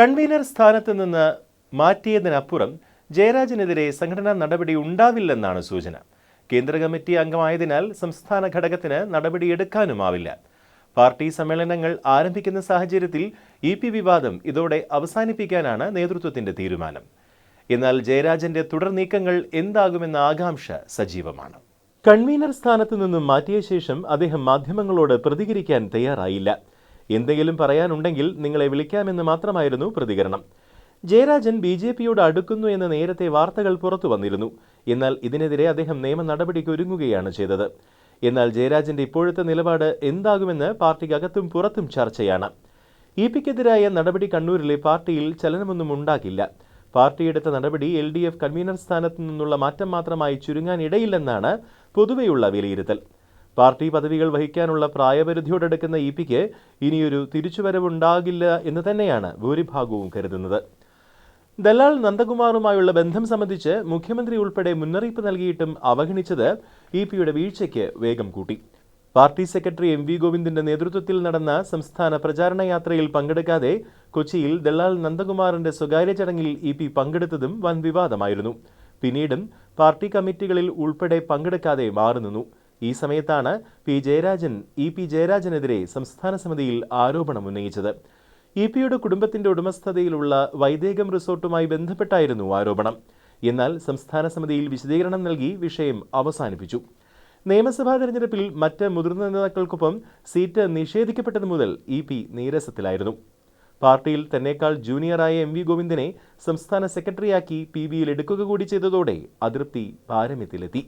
Convener സ്ഥാനത്ത് നിന്ന് മാറ്റിയതിനപ്പുറം ജയരാജനെതിരെ സംഘടനാ നടപടി ഉണ്ടാവില്ലെന്നാണ് സൂചന. കേന്ദ്ര കമ്മിറ്റി അംഗമായതിനാൽ സംസ്ഥാന ഘടകത്തിന് നടപടിയെടുക്കാനുമാവില്ല പാർട്ടി സമ്മേളനങ്ങൾ ആരംഭിക്കുന്ന സാഹചര്യത്തിൽ ഇ പി വിവാദം ഇതോടെ അവസാനിപ്പിക്കാനാണ് നേതൃത്വത്തിന്റെ തീരുമാനം. എന്നാൽ ജയരാജന്റെ തുടർ നീക്കങ്ങൾ എന്താകുമെന്ന ആകാംക്ഷ സജീവമാണ്. കൺവീനർ സ്ഥാനത്ത് നിന്നും മാറ്റിയ ശേഷം അദ്ദേഹം മാധ്യമങ്ങളോട് പ്രതികരിക്കാൻ തയ്യാറായില്ല. എന്തെങ്കിലും പറയാനുണ്ടെങ്കിൽ നിങ്ങളെ വിളിക്കാമെന്ന് മാത്രമായിരുന്നു പ്രതികരണം. ജയരാജൻ ബി ജെ പിയോട് അടുക്കുന്നു എന്ന നേരത്തെ വാർത്തകൾ പുറത്തു വന്നിരുന്നു. എന്നാൽ ഇതിനെതിരെ അദ്ദേഹം നിയമ നടപടിക്ക് ഒരുങ്ങുകയാണ് ചെയ്തത്. എന്നാൽ ജയരാജന്റെ ഇപ്പോഴത്തെ നിലപാട് എന്താകുമെന്ന് പാർട്ടിക്കകത്തും പുറത്തും ചർച്ചയാണ്. ഇ പിക്കെതിരായ നടപടി കണ്ണൂരിലെ പാർട്ടിയിൽ ചലനമൊന്നും ഉണ്ടാക്കില്ല പാർട്ടിയെടുത്ത നടപടി എൽ ഡി എഫ് കൺവീനർ സ്ഥാനത്തു നിന്നുള്ള മാറ്റം മാത്രമായി ചുരുങ്ങാനിടയില്ലെന്നാണ് പൊതുവെയുള്ള വിലയിരുത്തൽ. പാർട്ടി പദവികൾ വഹിക്കാനുള്ള പ്രായപരിധിയോടടുക്കുന്ന ഇ പിക്ക് ഇനിയൊരു തിരിച്ചുവരവുണ്ടാകില്ല എന്ന് തന്നെയാണ് ഭൂരിഭാഗവും കരുതുന്നത്. ദലാൽ നന്ദകുമാറുമായുള്ള ബന്ധം സംബന്ധിച്ച് മുഖ്യമന്ത്രി ഉൾപ്പെടെ മുന്നറിയിപ്പ് നൽകിയിട്ടും അവഗണിച്ചത് ഇ പിയുടെ വീഴ്ചയ്ക്ക് വേഗം കൂട്ടി. പാർട്ടി സെക്രട്ടറി എം വി ഗോവിന്ദിന്റെ നേതൃത്വത്തിൽ നടന്ന സംസ്ഥാന പ്രചാരണ യാത്രയിൽ പങ്കെടുക്കാതെ കൊച്ചിയിൽ ദലാൽ നന്ദകുമാറിന്റെ സ്വകാര്യ ചടങ്ങിൽ ഇ പി പങ്കെടുത്തതും വൻ വിവാദമായിരുന്നു. പിന്നീടും പാർട്ടി കമ്മിറ്റികളിൽ ഉൾപ്പെടെ പങ്കെടുക്കാതെ മാറുനിന്നു. ഈ സമയത്താണ് പി ജയരാജൻ ഇ പി ജയരാജനെതിരെ സംസ്ഥാന സമിതിയിൽ ആരോപണം ഉന്നയിച്ചത്. ഇ പിയുടെ കുടുംബത്തിന്റെ ഉടമസ്ഥതയിലുള്ള വൈദേകം റിസോർട്ടുമായി ബന്ധപ്പെട്ടായിരുന്നു ആരോപണം. എന്നാൽ സംസ്ഥാന സമിതിയിൽ വിശദീകരണം നൽകി വിഷയം അവസാനിപ്പിച്ചു. നിയമസഭാ തെരഞ്ഞെടുപ്പിൽ മറ്റ് മുതിർന്ന നേതാക്കൾക്കൊപ്പം സീറ്റ് നിഷേധിക്കപ്പെട്ടത് മുതൽ ഇ പി നീരസത്തിലായിരുന്നു. പാർട്ടിയിൽ തന്നെക്കാൾ ജൂനിയറായ എം വി ഗോവിന്ദനെ സംസ്ഥാന സെക്രട്ടറിയാക്കി പി ബിയിൽ എടുക്കുക കൂടി ചെയ്തതോടെ അതൃപ്തി പാരമ്യത്തിലെത്തി.